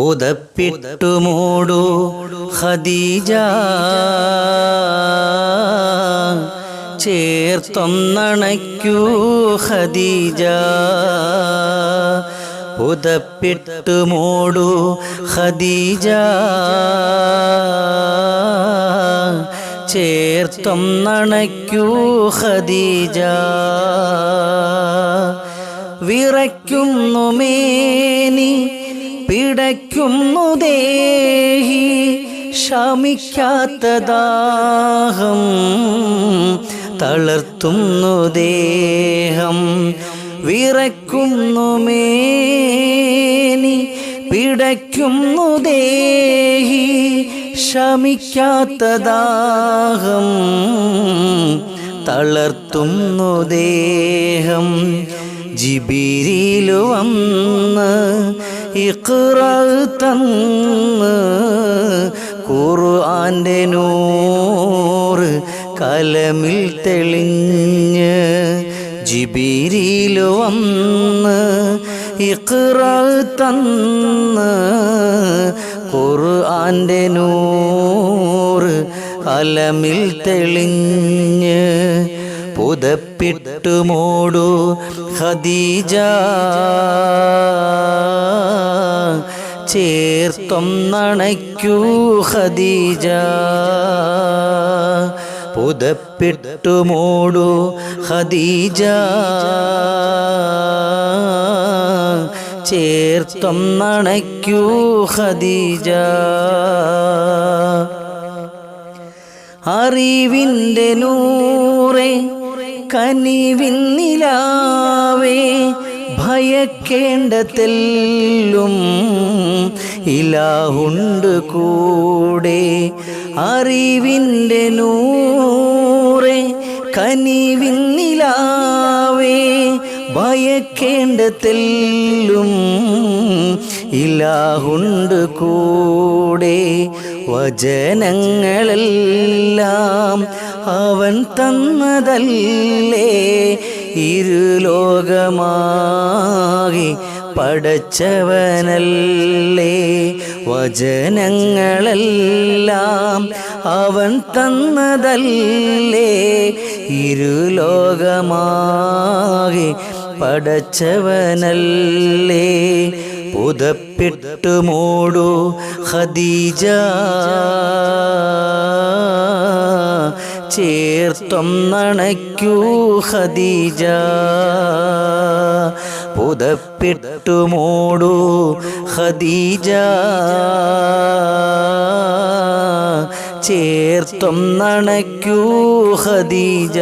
പുതപ്പിട്ടു മൂടു ഖദീജ. ചേർത്തൊന്നണയ്ക്കൂ ഖദീജ. പുതപ്പിട്ടു മൂടു ഖദീജ. ചേർത്തൊന്നണയ്ക്കൂ ഖദീജ. വിറയ്ക്കുന്നു മേനി പിടയ്ക്കുന്നു ദേഹി ശമിക്കാത്ത ദാഹം തളർത്തുന്നു ദേഹം വിറയ്ക്കുന്നു മേനി പിടയ്ക്കുന്നു ദേഹി ശമിക്കാത്ത ദാഹം തളർത്തുന്നു ദേഹം ജിബിരിയിലു വന്ന് ഇഖ്റ തന്ന് ഖുർആന്റെ നൂറ് കലമിൽ തെളിഞ്ഞ് ജിബിരിയിൽ വന്ന് ഇക്റത്തന്ന് തന്ന് ഖുർആന്റെ നൂറ് കലമിൽ തെളിഞ്ഞ് പുതപ്പിട്ടു മൂടു ഖദീജ ചേർത്തൊന്നണയ്ക്കൂ ഖദീജ. പുതപ്പിട്ടു മൂടു ഖദീജ. ചേർത്തൊന്നണയ്ക്കൂ ഖദീജ. അറിവിന്റെ നൂറെ കനിവിന്നിലാവേ നിലാവേ തെല്ലും ഇലാഹുണ്ട് കൂടെ. അറിവിന്റെ നൂറെ കനിവിന്നിലാവേ. ഭയക്കേണ്ട തെല്ലും ഇലാഹുണ്ട് കൂടെ. വചനങ്ങളെല്ലാം അവൻ തന്നതല്ലേ. ഇരുലോകമാകി പടച്ചവനല്ലേ വചനങ്ങളെല്ലാം അവൻ തന്നതല്ലേ? ഇരുലോകമാകെ പടച്ചവനല്ലേ പുതപ്പിട്ടു മൂടു ഖദീജ. ചേർത്തൊന്നണയ്ക്കൂ ഖദീജ. പുതപ്പിട്ടു മൂടു ഖദീജ. ചേർത്തൊന്നണയ്ക്കൂ ഖദീജ.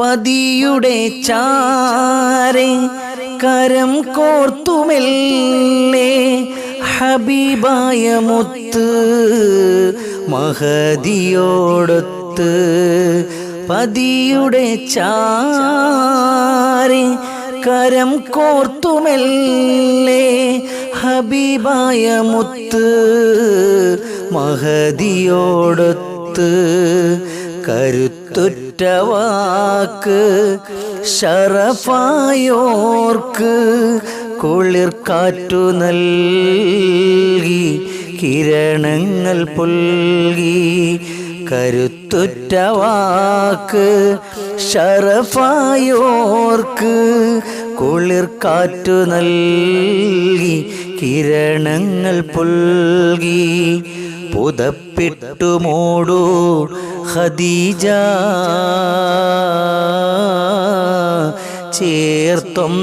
പതിയുടെ ചാരെ കരം കോർത്തുമെല്ലേ ഹബീബായ മുത്ത് മഹദിയോടൊത്ത് പതിയുടെ ചാരി കരം കോർത്തുമെല്ലേ ഹബീബായ മുത്ത് മഹദിയോടൊത്ത് കരുത്തുറ്റ വാക്ക് ഷറഫായോർക്ക് കുളിർ കാറ്റു നൽകി കിരണങ്ങൾ പുൽകി. കരുത്തുറ്റ വാക്ക് ഷറഫായോർക്ക് കുളിർ കാറ്റു നൽകി കിരണങ്ങൾ പുൽകി. പുതപ്പിട്ടു മൂടൂ ഖദീജ. ചേർത്തൊന്നണയ്ക്കൂ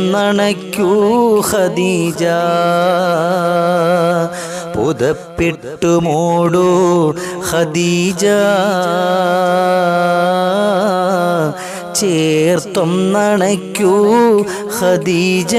ഖദീജ. പുതപ്പിട്ടു മൂടു ഖദീജ. ചേർത്തൊന്നണയ്ക്കൂ ഖദീജ.